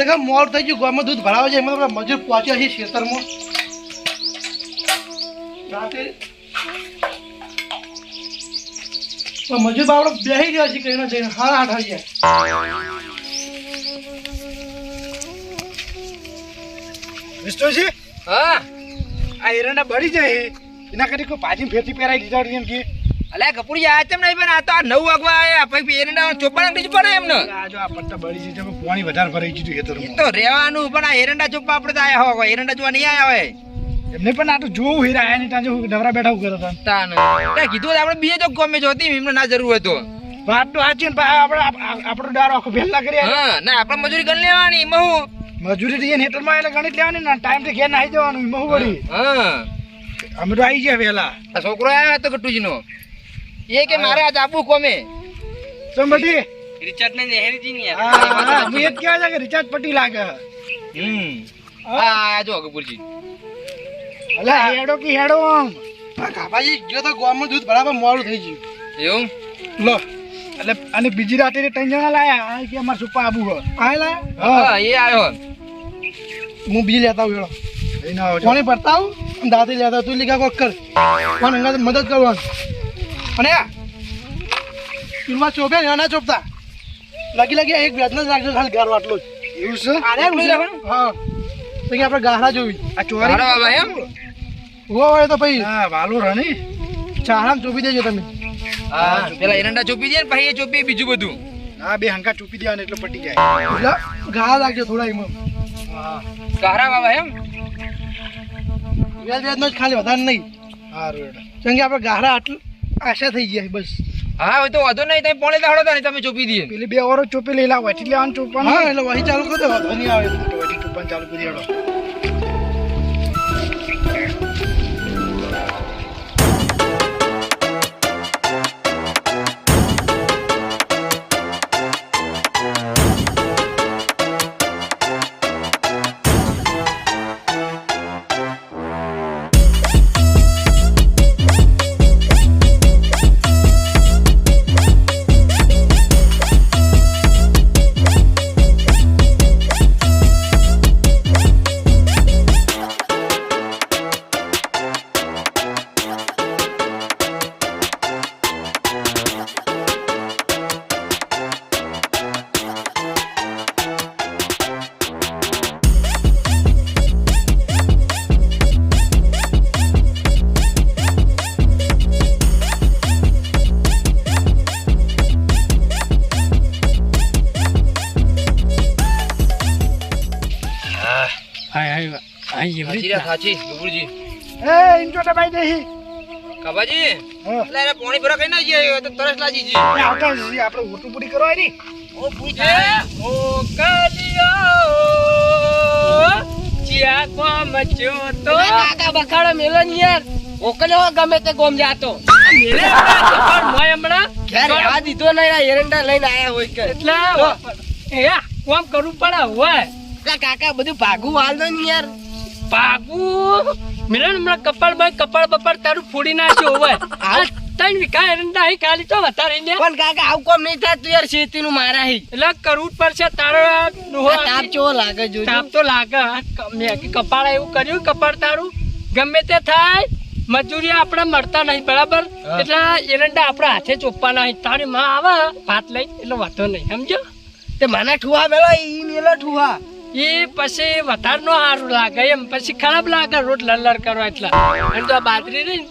ખરેખર મોડ થઈ ગયું ગામમાં દૂધ ભરાવે છે એમાં આપણા મજૂર પહોંચ્યા છે ખેતરમાં. રાતે તો મજૂર બાવડો બેસી ગયા છે કઈ જઈને હા આઠ વાગ્યા વિષ્ણુજી? હા. આ એરંડા બળી જાય એના કરી કોઈ પાછી ફેરથી પહેરાઈ દીધા એમ કે. અલ્યા કપૂરી આ તેમ નહીં પણ આ તો આ નવ વાગવા આયા. પછી એરંડા ચોપ્પા નાખી પડે એમને. આ જો આ પટ્ટા બળી તમે પાણી વધારે ભરાઈ ગયું ખેતરમાં. તો રહેવાનું પણ આ એરંડા ચોપા આપણે તો આયા હોય એરંડા જોવા નહીં આયા હોય. એમને પણ આ તો જોવું હીરા આયા નહીં ત્યાં જો ડવરા બેઠા ઊભા હતા તાન ત્યાં કીધું આપણે બીજે જો ગમે જોતી એમને ના જરૂર હોય તો. વાત તો સાચી ને આપણે આપ- આપ- આપણો ડારો આખો ભેલા કરી હા ના આપણે મજૂરી કરી લેવાની એમાં હું મજૂરી એને હેઠળમાં એટલે ગણિત લેવાની ને ટાઈમથી ઘેર નાહી જવાનું એમાં હું વળી. હા અમે તો આવી ગયા વહેલા. આ છોકરો આવ્યો હતો કટુજી નો એ કે મારે આજ આબુ કોમે? સમજી રિચાર્જ ને નેહરીજી ની હા હા, એ જ કહેવા કે રિચાર્જ પટ્ટી લાગે. હમ. આ જો કપૂરજી અલે હેડો કે હેડો આમ. આ કાપાજી ગયો તો ગામમાં દૂધ ભરાવા મોડું થઈ ગયું. એવું? લો. એટલે અને બીજી રાતે ત્રણ જણા લાયા આ કે અમાર સુપા આબુ હો. આયેલા હા. એ આયો. હું બીજી લેતા આવું હેડો. લઈને આવો છો. કોને ભરતા આવું? અને લેતા તું લીગા કોક કર. કોણ મદદ કરવાની? અને આ ચોપે ને ના ચોપતા લગી લગી એક વેદના જ રાખજો ખાલી ગારો આટલો જ. એવું છે? હા. તો કે આપણે ગાહરા જોવી. આ ચોરી? બાબા એમ? ઊભો હોય તો ભાઈ હા વાલો રે ને ચારામ ચોપી દેજો તમે. હા પેલા એરંડા ચોપી દે ને પછી એ ચોપી બીજું બધું. હા બે હંકા ચૂપી દેવાને એટલે પટી જાય. એટલે ગાળા રાખજો થોડા એમાં. ગારા બાબા એમ? વેલ વેદનો જ ખાલી વધારે નહીં. સારું. કેમ કે આપણે ગાહરા આટલું આશા થઈ ગયા બસ. હા હવે તો વાંધો નહીં તમે પોણે દાડો તા તમે ચોપી દઈએ પેલી બે ઓરો ચોપી લઈ લાવ વટી લેવાનું ચોપવાનું. હા એટલે વહી ચાલુ કરી દો. વાંધો નહીં આવે વટી ચોપવાનું ચાલુ કરી હેડો સાચી ગબુરજી એ ઇન ચોટા ભાઈ દેહી. કાબાજી એટલે એને પાણી ભરા કઈ ના જઈએ તો તરસ લાગી જી આવતા જી આપણે ઓટું પૂરી કરવા ની ઓ પૂછે ઓ કાલિયો ચિયા કોમ મચ્યો તો? કાકા બખાડો મેલો ની યાર. ઓકલ્યો ગમે તે ગોમ જાતો. મેલે પણ મોય હમણાં. ઘેર આ દીધો નહીં આ એરંડા લઈને આયા હોય કે? એટલે એ કોમ કરવું પડે હોય કા કાકા બધું ભાગું હાલ ને યાર. પાકુ મિલન હમણાં કપાળ ભાઈ કપાળ બપાળ તારું ફોડી નાખ્યો હોય. આ ત્રણ વીઘા એરંડા અહીં ખાલી તો વધારે ને પણ કાકા આવું કોમ નહીં થતું યાર શેતી નું મારા હી એટલે કરવું જ પડશે તારો આ તાપ ચો લાગે જો તાપ તો લાગે આ મેં કી કપાળ એવું કર્યું કપાળ તારું. ગમે તે થાય મજૂરી આપણે મળતા નહીં બરાબર? એટલે એરંડા આપણા હાથે ચોપવાના નહીં તારી માં આવે ભાત લઈ એટલે વાંધો નહીં સમજો તે મને ઠુવા મેલો ઈ મેલો ઠુવા. એ પછી વધારે નો સારું લાગે એમ પછી ખરાબ લાગે રોજ લલર કરવા એટલા. અને તો આ બાજરી રહી ને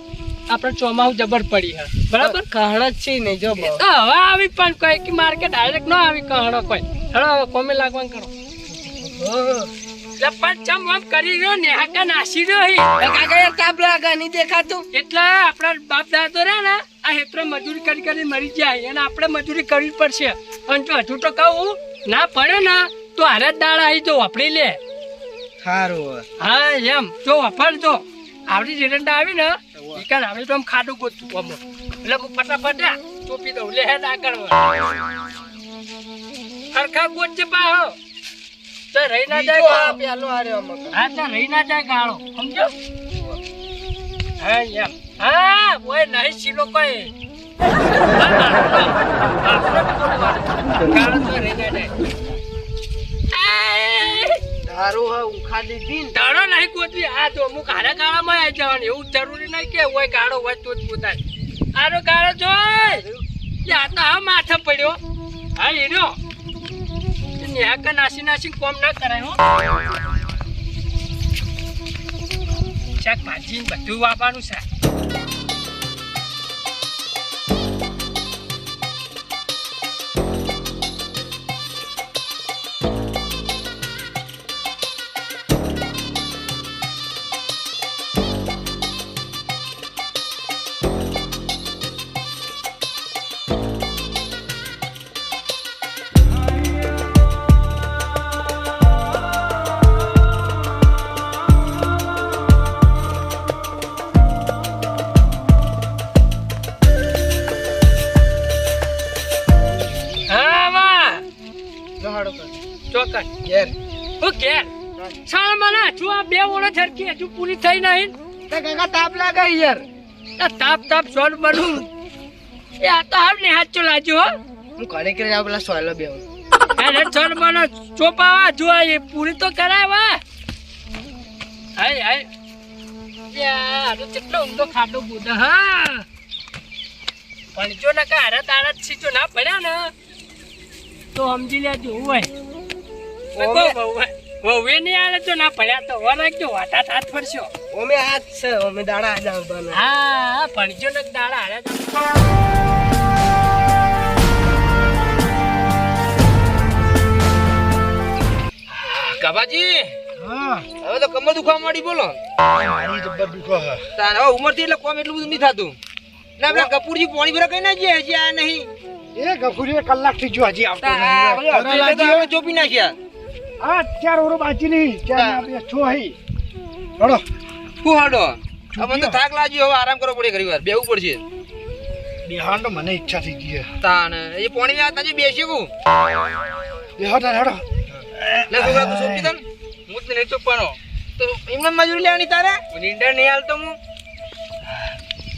આપણે ચોમાવું જબર પડી હા બરાબર? કહણ જ છે નહીં જો હવે આવી પણ કોઈ કે માર્કેટ ડાયરેક્ટ ન આવી કહણો કોઈ. હવે કોમે લાગવાનું કરો. પણ ચમ આમ કરી રહ્યો ને હાકા નાસી રહ્યો હી. કાકા યાર લાગે નહીં દેખાતું? એટલે આપણા બાપ દાદો રહ્યા ને આ હેતરો મજૂરી કરી કરી મરી જાય અને આપણે મજૂરી કરવી પડશે. પણ જો હજુ તો કહું ના પડે ને તો હારે જ દાળ આવી જો વાપરી લે સારું હા એમ જો વાપરજો આવડી જેરંડા આવી ને ઈ આવે તો આમ ખાડું ગોતું આમ એટલે હું ફટાફટ ચોપી દઉં લે હેડ આગળ સરખા ગોતજે પાહો તો રહી ના જાય પેલો હાર્યો હા તો રહી ના જાય ગાળો સમજો હા એમ હા ઓય નહીં સીલો કોઈ ગાળો તો રહી ના જાય હારું, હા ઉખા દીધી ને. દાડો નહીં ગોતવી. આ તો અમુક હારા ગાળામાં આવી જવાનું. એવું જરૂરી નહીં કે હોય ગાળો હોય તો જ પોતાય આનો ગાળો જોય. આ તો હા માથે પડ્યો. હા, હીરો. નેહાકા નાસી નાસી કોમ ના કરાય, હો. શાકભાજી બધું વાપરવાનું છે. હજુ પૂરી થઈ નહીં. તે કાકા તાપ લાગે યાર. આ તાપ તાપ સોલ બનું. એ આ તો હાવ ને હાચો લાજો હો. હું ઘરે કરી આવું પેલા સોલ બે અરે સોલ બનો. ચોપાવા જો એ પૂરી તો કરાય વા હાય હાય. યાર તો કેટલો ઊંધો ખાડો બુદા હા. પણ જો ને કે હારે તારા છીચો ના પડ્યા ને. તો સમજી લેજો હોય. વહુએ નહીં આવે તો ના પડ્યા તો વર રાખજો વાટા થાત ફરશો ઓમે હાથ છે ઓમે દાડા આ જાવ હા ભણજો ને દાડા હારે કાબાજી હવે તો કમર દુખવા માંડી બોલો. તાર ઉંમરથી એટલે કોમ એટલું બધું નહીં થતું. ના પેલા કપૂરજી પોણી ભરા કઈ ના જઈએ હજી આ નહીં. એ ગફુરી કલાકથી જો હજી આવતો નહીં. ચોપી નાખ્યા. આ ચાર ઓરો બાકી નહીં ચાર હા. છો હઈ. હડો. શું હાડો? હવે તો થાક લાગ્યો હવે આરામ કરવો પડે ઘણી વાર બેવું પડશે. બિહાર તો મને ઈચ્છા થઈ ગઈ. તાન એ પોણી ના તાજી બેસી કું બેહો તાર હેડો. લે તું સોપી દન હું નહીં ચોપવાનો તો એમને મજૂરી લેવાની તારે? નીંદર નહીં હાલતો હું.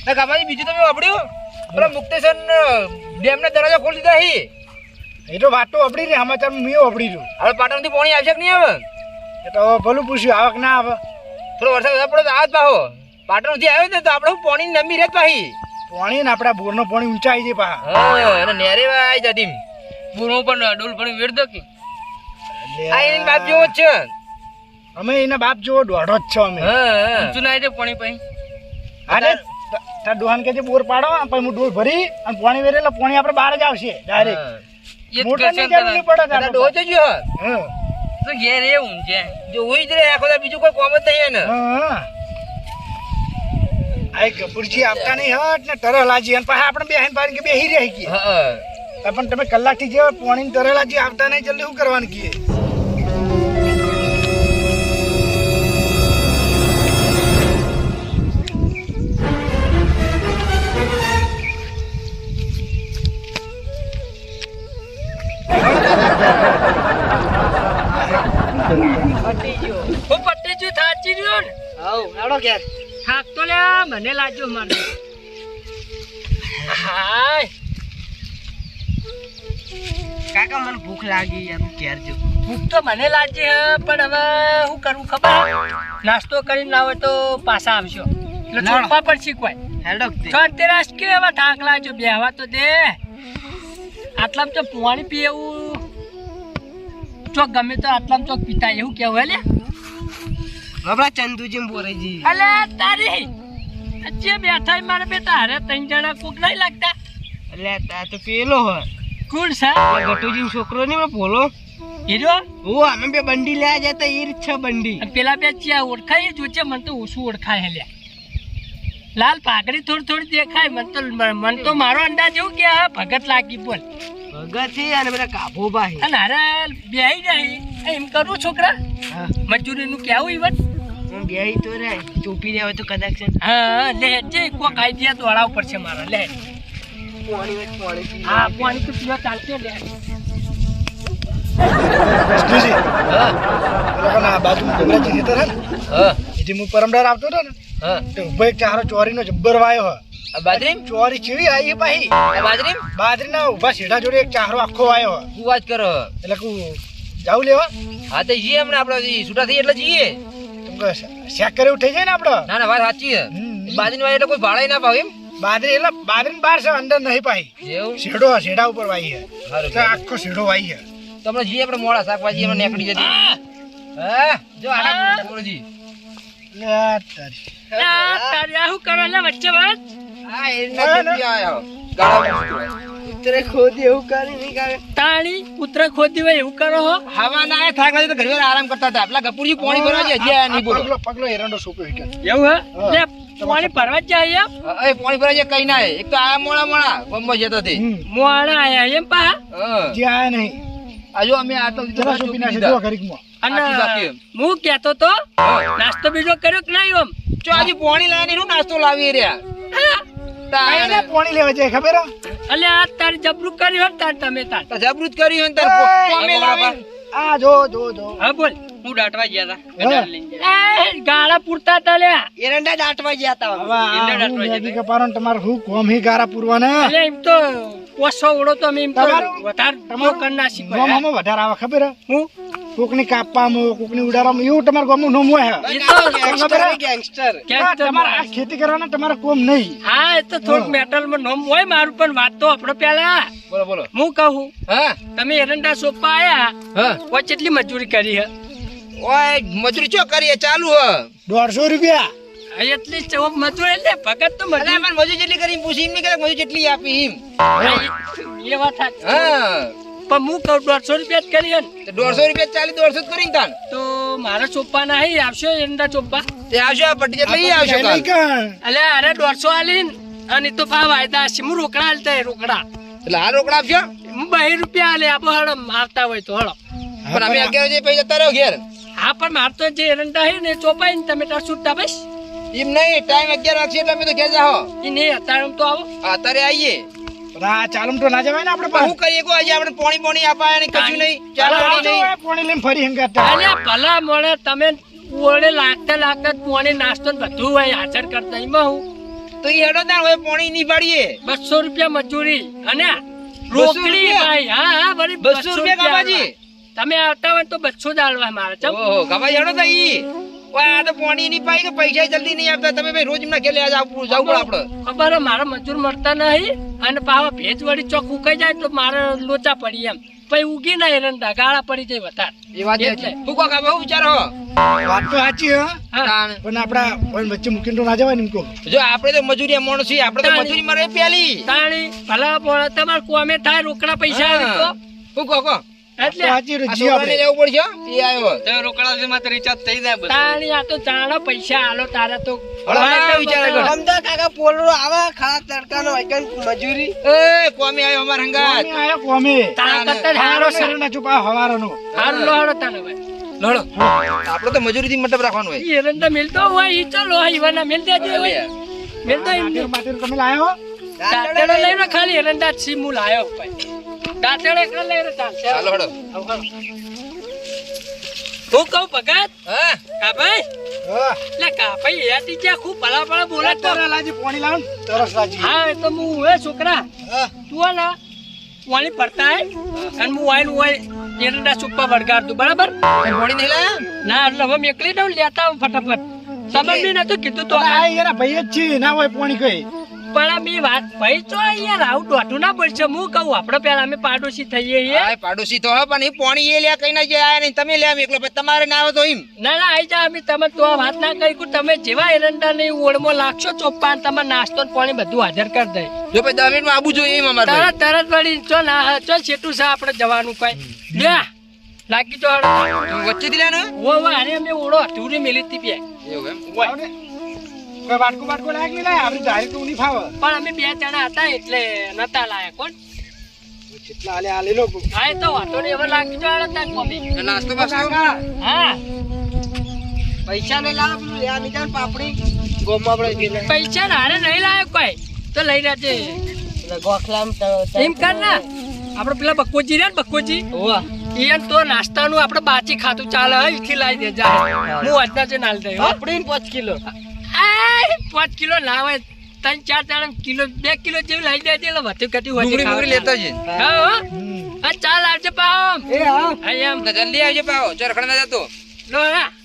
ના કાબાજી બીજું તમે વાપર્યું? પેલા મુક્તેશન ડેમ ને દરવાજા ખોલી દીધા હી. એ તો વાત તો આપડી રહી સમાચાર મેં અપડી રહ્યું. હવે પાટણથી પોણી આવશે કે નહીં આવે એ તો ભલું પૂછ્યું આવક ના આવે. થોડો વરસાદ વધારે પડે તો આવત પાહો. પાટણથી આવ્યો ને તો આપણે પોણી નમી રહેત પાહી. પાણી ને આપણા બોર નો પાણી ઊંચા આવી જાય પા અને નેરે આવી જતી પૂરું પણ ડોલ પણ વેડ દો કે આ એની બાપ જેવો જ છે. અમે એના બાપ જેવો દોઢો જ છો અમે. ના આવી પોણી પાહી અરે તાર ડોહાન કે જે બોર પાડો પછી હું ડોલ ભરી અને પાણી વેરે એટલે પાણી આપણે બહાર જ આવશે ડાયરેક્ટ. મોટરની જરૂર નહીં પડે તાર ડોહ છે જો હા? તો ઘેર એ ઊંચે જો હોય જ રે આખો દાડો બીજું કોઈ કોમ જ નહીં ને. હા આ કપૂરજી આપતા નહીં હટ ને તરલાજી અને પાછા આપણે બેહીન પાડીને કે બેહી રહી ગઈ હા પણ તમે કલાકથી જે પાણી ને તરલાજી આપતા નહીં જલ્દી શું કરવાનું કીએ? થાચી ને? હવ આડો ઘેર. થાક તો લે મને લાગ્યો મારે. હાય. કાકા મને ભૂખ લાગી યાર હું ઘેર જો. ભૂખ તો મને લાગી હે પણ હવે હું કરું ખબર? નાસ્તો કરીને ના હોય તો પાછા આવશો એટલે છોપા પર શીખવાય. હેડો રાસ કે હવે થાક લાગ્યો? બેહવા તો દે. આટલામાં તો પાણી પીએવું ચોક ગમે તો આટલામાં ચોક પીતા એવું કેવું હે લે બાબા ચંદુજી બોરેજી અલે તારી! જે બેઠા મારે બે હારે ત્રણ જણા કોક નહીં લાગતા. એટલે તા તો પેલો હોય કોણ સા ગટુજી છોકરો ને બોલો હીરો? ઓ અમે બે બંડી લેવા જતા એ રીત છે બંડી. પેલા બે ચિયા ઓળખાય જોજે મને તો ઓછું ઓળખાય હેલે લાલ પાઘડી થોડી થોડી દેખાય મને તો મને તો મારો અંદાજ એવું કે આ ભગત લાગી બોલ. ભગત છે અને બધા કાભો ભાઈ અને હારે બેહી જાય એમ કરું છોકરા? હા. મજૂરીનું કેવું ઈવન હું બે તો રે ચોપી દેવા તો કદાચ છે હા લે જે કોક આઈડિયા દોડાવ પડશે મારા લે. હા પાણી તો પીવા ચાલશે લે. કૃષ્ણજી પેલા ના બાજુ ડબરાજી ખેતર હે. હા એથી હું પરમડાર આવતો હતો ને હા. તો ભાઈ એક ચારો ચોરીનો જબ્બર વાયો હે. આ બાજરી ચોરી ચેવી આવી પાહી? આ બાજરી ના ઊભા શેઢા જોડે એક ચારો આખો વાયો હું. વાત કરો? એટલે કુ જાવું લેવા હા. તો જઈએ હમણાં આપણે છૂટા થઈ એટલે જઈએ. શેક કરે થઈ જાય ને આપડે? ના ના વાત સાચી છે. હમ. બાજરી વાય એટલે કોઈ ભાડે ના ભાવ એમ. બાજરી એટલે બાજરી બાર છે અંદર નહીં પાઈ શેડો શેડા ઉપર વાઈ છે આખો શેડો વાઈ છે તો આપણે જઈએ આપણે મોડા શાકભાજી એમાં નીકળી જતી હા? જો લે તારી. આ તારી આ શું કરો? વચ્ચે વાત હા એ નથી આયો ગાળા. ઉતરે ખોદી એવું કરી નહીં કરે. તાણી પુત્ર ખોદી હોય એવું કરો હો. હવા ના આયા, થાક લાગે તો ઘરે આરામ કરતા હતા. પેલા ગપુરજી પાણી ભરવા જાય હજી આયા નહીં બોલો. પગલો એરંડો હિકે. એવું હે? લે પાણી ભરવા જાય એમ? એ પાણી ભરવા જાય કઈ ના એક તો આયા મોડા મોડા ગમવા જતો તે. મોળા મોડા આયા એમ પા હા. જે આયા નહીં. આજો અમે આ તો જરા સોંપી નાખે જો ઘડીકમાં. અને એમ. હું કેતો તો નાસ્તો બીજો કર્યો કે નહીં ઓમ? જો આજે પાણી લાવીને શું નાસ્તો લાવી રહ્યા? કાંઈ પોણી લેવા જાય ખબર અલે આ તારી જબરું કર્યું હોત તાર તમે તાર. તો જબરૂત કર્યું હોય ને તારે એય, પોમે લાવી. આ જો જો જો. હા બોલ. હું દાટવા ગયા હા. ગાળા પૂરતા તા લ્યા એરંડા દાટવા ગયા તા. હવે આ હું મેગી કપારો ને તમારે હું કોમ હી ગારા પૂરવાના? એમ તો ઓછો ઓળો તો અમે એમ તો તમારું- વધારે તમારું? કરી નાસી ગોમ વધારે આવે ખબર હે? કોકની કાપવામાં કોકની ઉડાડવામાં એવું તમારા ગામનું નામ હોય? ગેંગસ્ટર તમારે આ ખેતી કરવાના તમારે કોમ નહીં. હા એ તો થોડુંક મેટલમાં નોમ હોય મારું પણ વાત તો આપણો પેલા. બોલો બોલો. હું કહું? હા. તમે એરંડા સોપા આયા? હા. કોઈ કેટલી મજૂરી કરી હે? ઓય મજૂરી ચો કરીએ? ચાલુ હ. દોઢસો રૂપિયા. આ એટલી ચોક મજૂરી એટલે ભગત તો મજૂરી. મજૂરી જેટલી કરી પૂછી એમ નહીં કે મજૂરી જેટલી આપી એમ. એ વાત હા. પણ હું કહું દોઢસો રૂપિયા જ કરી ને. દોઢસો રૂપિયા ચાલી દોઢસો જ કરીને તાન. તો મારા ચોપ્પા નહીં આવશે એરંડા ચોપ્પા? તે આવશે આ પટ્ટી જેટલી આવશે કાલ. નહીં કાં. અલે અરે દોઢસો આલીન અને તો ભાવ વાયદા હશે. હું રોકડા આલતા રોકડા. એટલે આ રોકડા આપશો? હું બહી રૂપિયા આલે આપો હળો આવતા હોય તો હળો. પણ અમે અગિયાર પૈસા તારો ઘેર. હા પણ માર તો જે એરંડા હે ને ચોપાઈ ને તમે તાર છૂટતા બસ. એમ નહીં ટાઈમ અગિયાર વાગશે એટલે અમે તો ઘેર જાઓ એ નહીં અત્યારે તો આવો. અત્યારે આવીએ આ ચાલમ તો ના જવાય ને આપણે હું કરીએ કો આજે આપણે પોણી પોણી અપાય ને કશું નહીં. ચા પોણી નહીં. પાણી લઈને ફરી હંગાત અલ્યા ભલા મોણે તમે ઓળે લાગતા લાગતા પોણી નાસ્તો ને બધું હોય હાજર કરતા એમાં હું. તો એ હેડો ના હવે પોણી ની પાડીએ. બસો રૂપિયા મજૂરી. અને બસો રોકડી ભાઈ હા હા વળી બસો રૂપિયા કાપાજી તમે આવતા હોય તો બસો જ આલવા મારે ચમ. ઓહો ગવાઈ હેડો તો ઈ. આ તો પાણી નહીં પાઈ કે પૈસા જલ્દી નહીં આપતા તમે ભાઈ રોજ એમના ઘેર લેવા જાવ જવું પડે આપણે ખબર મારા મજૂર મળતા નહીં અને પાવા ભેજ વળી ચોક ઉકાઈ જાય તો મારે લોચા પડી એમ. પછી ઉગી ના એરંડા ગાળા પડી જાય વધારે. એ વાત વિચારો તો સાચી હે. પણ આપડા કોઈ વચ્ચે મૂકીને તો ના જવાય ને એમ જો આપણે તો મજૂરી માણસ છીએ. આપણે તો મજૂરી મરે પેલી. તાણી ભલા મોણા તમારે કોમે થાય રોકડા પૈસા તો. કહો. એટલે સાચી આ આપણે લેવું પડશે? એ આવ્યો. રોકડા થી માત્ર રિચાર્જ થઈ જાય બધું. તાણી આ તો જાણો પૈસા આલો તારા તો હળો, વિચાર કર. સમજા કાકા પોલરો આવે ખાસ તડકાનો વાયકન મજૂરી. એ કોમી આવ્યો અમાર હંગાત. કોમી આયો કોમી. તારા કરતા હારો હારો છે. શરીરના હવારોનો. હારું લો તાને ભાઈ. લડો. આપણે તો મજૂરી થી મતલબ રાખવાનું હોય. મિલતો હોય ઈ ચલો ઈવાના મિલ દેજો હોય મિલતો એમ માટીર તમે લાયો? ખાલી એરંડા સીમું લાયો ભાઈ. દાંતેડો ચાલો હડો. હું કહું ભગત? હા. કા ભાઈ હા. એટલે કા ભાઈ યાતી જ્યાં ખૂબ ભલા ભલા બોલે તો. તારા લાજી પોણી લાવો તરસ લાજી. હા એ તો હું હે છોકરા. હા. તું ને પાણી પડતા હે અને હું આઈને હોય એરંડા સુપ્પા વળગાડ તું બરાબર? પાણી નહીં લાયા? ના એટલે હવે મેકલી દઉં લેતા ફટાફટ. તમે બી નતું કીધું તો આ. યાર ભાઈ જ છે ના હોય પોણી કઈ. પણ આ વાત ભાઈ તો યાર આવું દોઢું ના પડશે હું કહું આપણે પેલા અમે પાડોશી થઈએ છીએ. પાડોશી તો હા પણ એ પોણી એ લ્યા કઈ ના જાય નહીં તમે લ્યા એકલો પછી તમારે ના આવે તો એમ. ના ના આઈ જા અમે તમે તો વાત ના કરી કે તમે જેવા એરંડા ને ઓળમો લાગશો ચોપ્પા તમારે નાસ્તો પાણી બધું હાજર કરી દે. જો ભાઈ દસ મિનિટમાં આબુ જોઈએ એમ અમારે તરત તરત વળી ચો ના ચો છેટું છે આપણે જવાનું કઈ. લ્યા લાગી તો વચ્ચે દિલા ને? ઓ વો અરે અમે ઓળો અધૂરી મેલી હતી બે. એવું એમ? વાટકો વાટકો લાગે ને લાય આપણી ડાયરેક્ટ ઊની ફાવે. પણ અમે બે જણા હતા એટલે નતા લાયા કોણ જેટલા હાલે હાલે લો હા એ તો વાટો ને હવે લાગી તો હળો તાર કોમી નાસ્તો બાસ્તો? હા. પૈસા ને લાવો પેલું લેવા નીકળ પાપડી. ગોમમાં આપણે. પૈસા હારે નહીં લાયો કોઈ. તો લઈ પેલા ગોખલામાં ત- એમ કર ના. આપણે પેલા બકોજી રે ને બકોજી. હોવા. ઈયન તો નાસ્તાનું આપણે બાચી ખાતું ચાલે હે ઈથી લાવી દે જા હું આજના જે નાલ દે ને પાંચ કિલો. આય, પાંચ કિલો લાવે ત્રણ ચાર ચાર કિલો બે કિલો જેવું લઈ દે એટલે વધુ ઘટી હોય ડુંગળી લેતા છે હા આ ચાલ આવજે પાવ એ હા. તો જલ્દી આવજો પાવો ચરખડ ના જતો. લો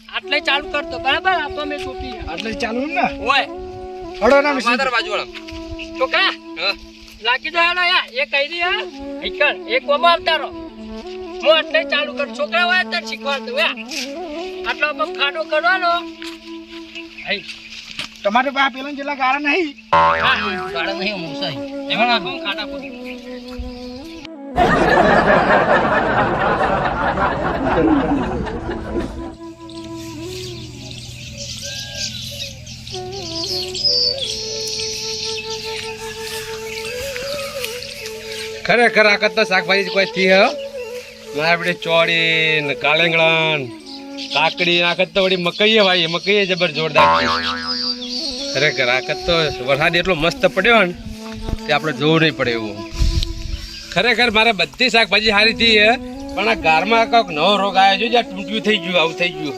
આટલે ચાલુ કરતો બરાબર આપો મેં સોંપી. આટલે ચાલુ ને? ઓય હડો ના મિશન માતર બાજુ વાળો છોકરા હા. લાગી દો હેડો યા એ કહી દી હા. ઈકર એક ઓમાં આવતારો હું આટલે ચાલુ કર. છોકરા હોય તો શીખવાડ દઉં યા આટલો ખાડો કરવાનો હઈ તમારે પાસે પેલા જેટલા ગાળા નહીં. ગાડા નહીં એમાં નાખો પર ખરેખર આ કરતા શાકભાજી કોઈ થી હે? મારે આપણે ચોળી ને કાળેંગળા કાકડી આ કરતા વળી મકઈએ વાવી મકઈએ જબર જોરદાર છે. ખરેખર આ તો વરસાદ એટલો મસ્ત પડ્યો ને તે આપણે જોવું નહીં પડે એવું. ખરેખર મારે બધી શાકભાજી સારી થઈ પણ આ ગારમાં કોઈક નવો રોગ આવ્યો છે, જ્યાં તૂટ્યું થઈ ગયું, આવું થઈ ગયું.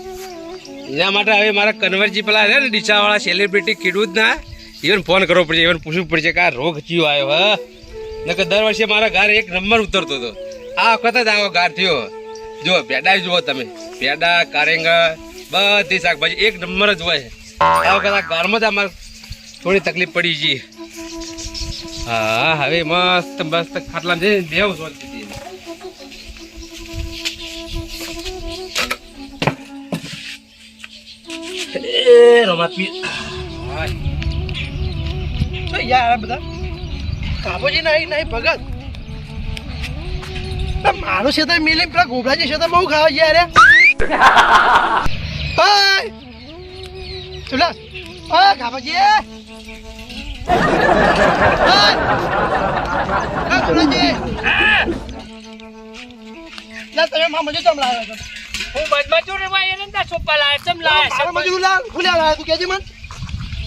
એના માટે હવે મારા કન્વરજી પેલા છે ને ડીસાવાળા સેલિબ્રિટી ખેડૂત ના ઇવન ફોન કરવો પડશે ઇવન પૂછવું પડશે કે આ રોગ કયો આવ્યો, હા? નકર દર વર્ષે મારા ગાર એક નંબર ઉતરતો હતો. આ વખત જ આવો ગાર થયો. જો પેડા જુઓ તમે. પેડા, કારેંગા, બધી શાકભાજી એક નંબર જ હોય. આ કદાચ ઘરમાં જ અમારે થોડી તકલીફ પડી છે હા હવે મસ્ત મસ્ત ખાટલામાં જઈને એ યાર બધા કાબોજી નહીં નાઈ ભગત. મારું છે તો મિલી પેલા ગોબરાજી છે તો બહુ ખાવા છે યાર હાય ચલા આ કાબોજી હાય આ ગોબરાજી લા તમે માં મજૂર ચમ લાવ્યો છો હું મજમજૂર ભાઈ એને તા સોપા લાય ચમ લાય મજૂર લા ખુલ્યા લાવ્યો તું કેજે મન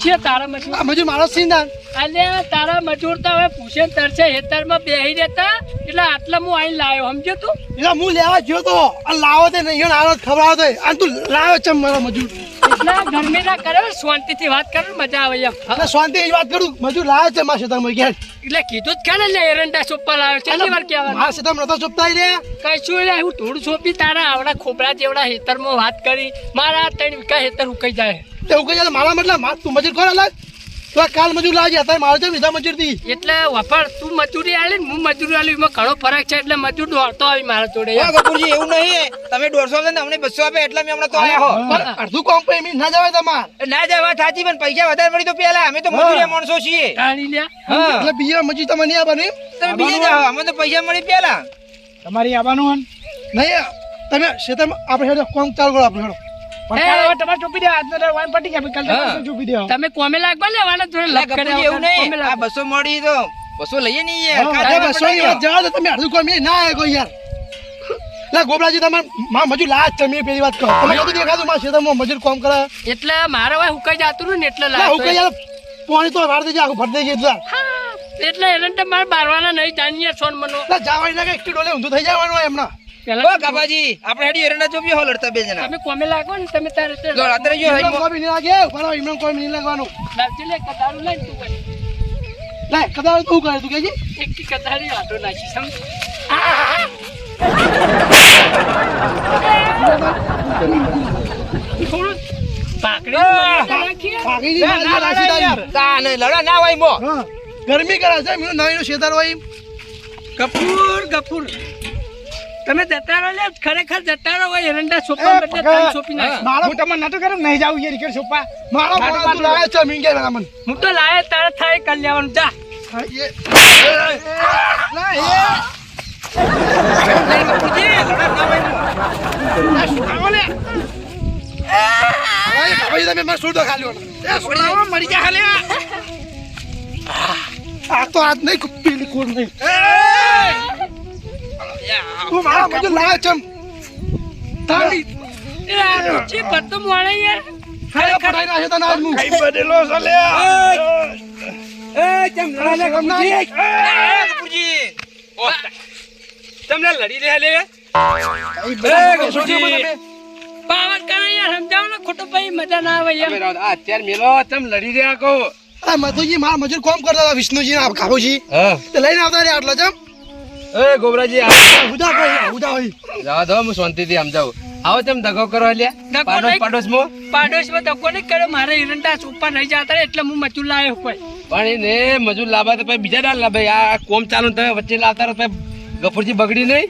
છે તારા મજૂર મજૂર મારો સિંધાન અલ્યા તારા મજૂર તો હવે પૂછે તરસે હેતરમાં બેહી રહેતા? એટલે આટલા હું અહીં લાવ્યો સમજ્યો તું? એટલે હું લેવા ગયો તો. લાવો તે નહીં આવો ખબર તો. અને તું લાવ્યો છે મારા મજૂર. એટલે ગરમી ના કરે શાંતિથી વાત કરે મજા આવે એમ. હવે શાંતિ વાત કરું. મજૂર લાવ્યો છે મારા ખેતરમાં ઘેર. એટલે કીધું જ ખાને લે એરંડા સોપા લાવ્યો છે. વાર કહેવાનું? મારા ખેતરમાં નતો ચોપતા રે. કશું એટલે હું થોડું સોપી તારા આવડા ખોબરા જેવડા હેતરમાં વાત કરી. મારા ત્રણ વીઘા હેતર ઉકાઈ જાય. તે ઉકાઈ જાય મારા મતલબ તું મજૂર કોણ લાગ તો આ કાલ મજૂર લાવજે અત્યારે મારે છે વિધા મજૂરથી એટલે વફાળ તું મજૂરી આલી ને હું મજૂરી આલી એમાં ઘણો ફરક છે એટલે મજૂર દોડતો આવી મારા જોડે. હા કપૂરજી એવું નહીં તમે દોઢસો ને અમને બસો આપે એટલે મેં હમણાં તો આયા હો પણ અડધું કોમ પે એમની ના જવાય તમાર. ના જવા થાતી પણ પૈસા વધારે મળી તો પેલા અમે તો મજૂરી માણસો છીએ. ટાણી લે. એટલે બીજા મજૂર તમે નહીં આવવાની તમે બીજે જાઓ અમે તો પૈસા મળી પેલા. તમારી આવવાનું નહીં તમે શેતમ આપણે હેડો કોમ ચાલુ કરો આપણે હેડો. તમે કોમે લાગવા લેવાના જોડે લા લપ એવું નહીં. આ બસો મળી તો. બસો લઈએ નહીં યાર. બસો ની વાત જવા દો તમે અડધું કોમે ના આવે કોઈ યાર. લા ગોબરાજી તમારે મા મજૂર લાજ છે પેલી વાત કહો. તમે કીધું દેખાતું મારા ખેતરમાં મજૂર કોમ કરે. એટલે મારે હવે હુકાઈ જાતું ને એટલે લા હું કઈ યાર પાણી તો વાર દેજે આખું ભર દેજે એટલે મારે બારવાના નહીં. જાણીએ સોન મનો જવાની લાગે એક ડોલે ઊંધું થઈ જવાનું હોય એમના. પેલા કાબાજી આપણે હેડી એરંડા ચોપીએ હો લડતા બે જણા. તમે કોમે લાગો ને તમે તારે તે જો રાત્રે જો ઇમરાન હાઈમાં. કોઈ નહીં લાગે બરાબર ઇમરાન કોઈ નહીં લાગવાનું. લાવજે લે કતારું લઈને તું ભાઈ. લે કદાચ તું કરે તું કેજી. એક આટો નાખી થોડું ના, ના, ના, ના, ના હા. ગરમી કરાશે નવી નવીનું શેતર હોય કપૂર ગફૂર. તમે જતા રહો લે ખરેખર જતા રહો હોય એરંડા સોપા બદલે પકડ. સોપી નાખ મારો હું તમને નતો કર્યો નહીં જાવ યાર ઈકર સોપા મારો મારો તું લાવે છે મિંગે કે મન હું તો લાયે તારે થાય કલ્યાણ જા હા, એ ના એ તમે આ તો આજ નહીં પેલી કોણ નહીં તું મારા મજૂર લાવે છે તારી એ ઊંચી ભરતો મોણે યાર ખાયા પડાઈ નાખે તને આજ હું કઈ બદલો સલે તમને લડી રહ્યા લે પાવર કરે યાર સમજાવ ને ખોટું ભાઈ મજા ના આવે યાર આ અત્યારે મેલો તમ લડી રહ્યા કો આ મધુજી મારા મજૂર કોમ કરતા હતા વિષ્ણુજી ના કાબુજી હા. તે લઈને આવતા રે આટલા જમ. એ ગોબરાજી આવો. ઉદા ભાઈ ઉદા જવા દો હું શાંતિથી સમજાવું આવો તેમ દગો કરો લ્યા. પાડોશ નહીં. પાડોશમાં? પાડોશમાં ધક્કો નહીં કર્યો. મારે ચોપ્પા નહીં જતા એટલે હું મચું લાવ્યો કોઈ. પણ એને મજૂર લાવવા તો પછી બીજા ના લાવે. આ કોમ ચાલુ તમે વચ્ચે લાવતા રહો ગફુરજી બગડી નહીં.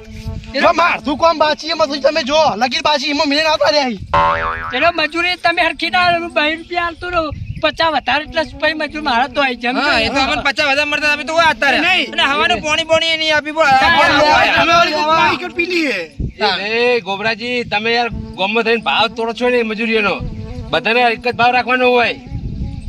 મારતું કોમ બાચી તમે જો લગી બાચી એમાં મિલે આવતા રહ્યા ચલો મજૂરી તમે હરખી ના બે રૂપિયા આવતો રહું. પચાસ વધારે એટલે પછી મજૂર મારા તો આવી જમ હા એ તો અમને પચાસ વધારે મળતા તમે તો કોઈ આતા રહ્યા અને હવાનું પાણી પાણી નહીં આપી અમે ઓલી આ પાકીટ પી લઈએ એ ગોબરાજી તમે યાર ગોમમાં થઈને ભાવ તોડો છો ને મજૂરીઓનો? બધાને એક જ ભાવ રાખવાનો હોય.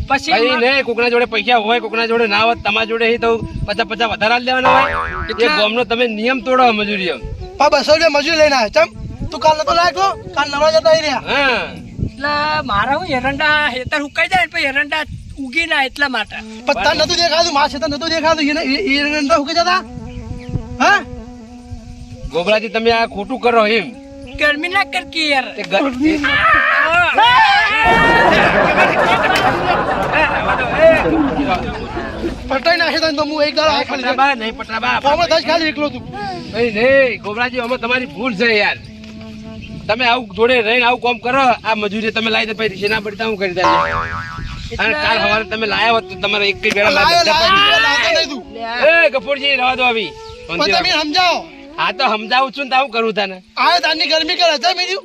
પછી નહીં કોકના જોડે પૈસા હોય કોકના જોડે ના હોય તમારા જોડે તો પચાસ પચાસ વધારે લેવાના દેવાના હોય. એ ગોમનો તમે નિયમ તોડો મજૂરીઓ. પા બસો રૂપિયા મજૂરી લઈને આવે ચમ તું કાલ નતો લાગ્યો? કાલ નવરા જતા રહ્યા. હા. એટલે મારા હું એરંડા હેતર હુકાઈ જાય ને પછી એરંડા ઉગી ના એટલા માટે. પત્તા નતું દેખાતું માસ હતા નતું દેખાતું એરંડા હુકે જતા? હા? ગોબરાજી તમે આ ખોટું કરો એમ. ગરમી ના કરકી યાર. ગરમી? પટાઈ નાખે તો હું એક દાડો ખાલી નહીં. ફોર્મ જ ખાલી એકલો તું. નહીં નહીં ગોબરાજી અમે તમારી ભૂલ છે યાર. તમે આવું જોડે રહીને આવું કામ કરો આ મજૂરી તમે લાવી દે પછી ના પડતા હું કરી દે અને કાલ સવારે તમે લાયા હોત તો તમારે એક જાય. એ કપૂરજી રવા દો આવી. પણ તમે સમજાવો. હા તો સમજાવું છું ને તો આવું કરું તને. આ તારની ગરમી કરે છે બીજું?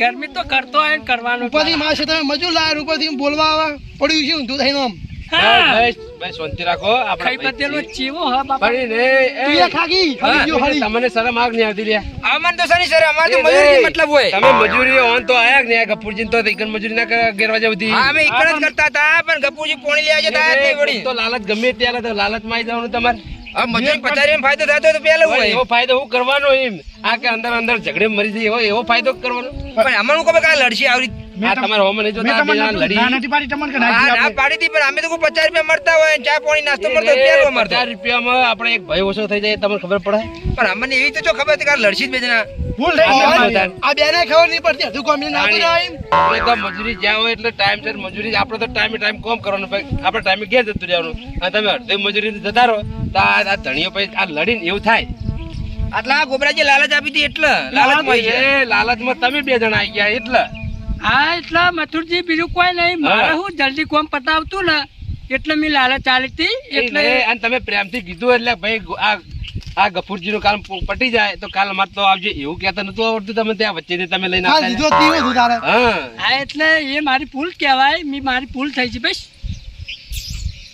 ગરમી તો કરતો હોય ને કરવાનું ઉપરથી માસે તમે મજૂર લાયા ઉપરથી બોલવા આવે પડ્યું છે ઊંધું થઈને આમ. હા બસ બસ શાંતિ રાખો. ખાઈ આપણે ચીવો હા બાપા. પણ ને એ. એ ખાગી હા, ખાગી ગયો હરી તમને શરમ આગ નહીં આવતી લ્યા અમને તો સની સર અમારે તો મજૂરી મતલબ હોય. તમે મજૂરી ઓન તો આયા કે નહીં? તો એકન મજૂરી ના કર- ગેરવા જવું હા અમે એક જ કરતા હતા પણ ગપુજી પાણી લેવા જતા હતા નહીં વળી. તો લાલચ ગમે ત્યારે તો લાલચમાં જવાનું તમારે. હવે મજૂરી ફાયદો થતો તો પેલું હોય. એવો ફાયદો હું કરવાનો એમ. આ કે અંદર અંદર ઝઘડે મરી જાય એવો એવો ફાયદો કરવાનો. પણ અમારું ખબર કાંઈ લડશે આવી આ તમારે હોમ નહીં મેં જોતા આ બે તમને જણા લડી. ના નથી પાડી તમને કે હા ના આપણે. પાડી હતી પણ અમે તો કોઈ પચાસ રૂપિયા મળતા હોય ચા પાણી નાસ્તો મળતો હોય મળતો પચાસ રૂપિયામાં આપણે એક ભાઈ ઓછો થઈ જાય તમને ખબર પડે? પણ અમને એવી તો જો ખબર હતી કે આ જ બે જણા. ભૂલ થઈ ગઈ. હા, અમારી. બધા. આ બેને ખબર નહીં પડતી હજુ કોમ ના તો તો મજૂરી જ્યાં હોય એટલે ટાઈમ મજૂરી આપણે તો ટાઈમે ટાઈમ કોમ કરવાનું આપણે ટાઈમે ઘેર જતું રહેવાનું. અને તમે અડધી મજૂરી જતા રહો તો આ ધણીઓ પછી આ લડીને એવું થાય. આટલા ગોબરાજી લાલચ આપી હતી એટલે? લાલચમાં તમે બે જણા આવી ગયા એટલે. હા એટલે મથુરજી બીજું કોઈ નહીં. મારે હું જલ્દી કોમ પતાવતું ને એટલે મેં લાલચ ચાલી હતી એટલે અને તમે પ્રેમથી કીધું એટલે ભાઈ આ આ ગફુરજી નું કામ પટી જાય તો કાલ અમારે તો આવજો. એવું કેતા નતું આવડતું તમે ત્યાં વચ્ચે તમે લઈને હા એટલે એ મારી ભૂલ કહેવાય. મેં મારી ભૂલ થઈ છે બસ.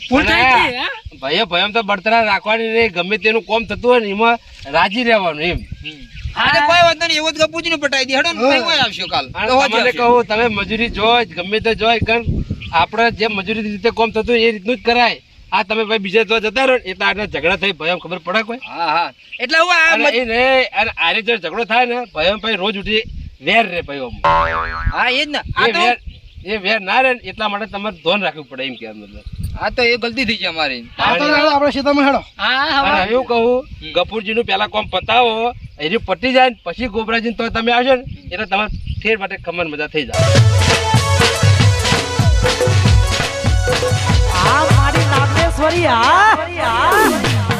ભૂલ થઈ હા? ભાઈઓ ભાઈઓ તો બળતરા રાખવાની ગમે તેનું કોમ થતું હોય ને એમાં રાજી રહેવાનું એમ. હા. કોઈ વાંધો નહીં એવો જ ગપુજી નું પટાઈ દી. હડો ને કોઈ આવશો કાલ? અને તમને કહું તમે મજૂરી જોય ગમે તે જોય કર આપણે જે મજૂરી રીતે કોમ થતું એ રીતનું જ કરાય. આ તમે ભાઈ બીજે તો જતા રહો એટલે આને ઝઘડા થઈ ભયમ ખબર પડે કોઈ? હા હા. એટલે હું આ અને મજ- એ ને અને આરે જો ઝઘડો થાય ને ભયમ ભાઈ રોજ ઉઠી વેર રે ભાઈ હા એ જ ને. આ એ તો વેર એ વેર ના રહે એટલા માટે તમારે ધોન રાખવું પડે એમ કે મતલબ. હા તો એ ગલતી થઈ છે અમારી. આ આપણે ખેતરમાં હેડો. હા એવું કહું ગફુરજી નું પેલા કોમ પતાવો એની પટી જાય ને પછી ગોબરાજી તો તમે આવશો ને એટલે તમારે ફેર માટે ખમણ મજા થઈ જાય. આ મારી નાગેશ્વરી આ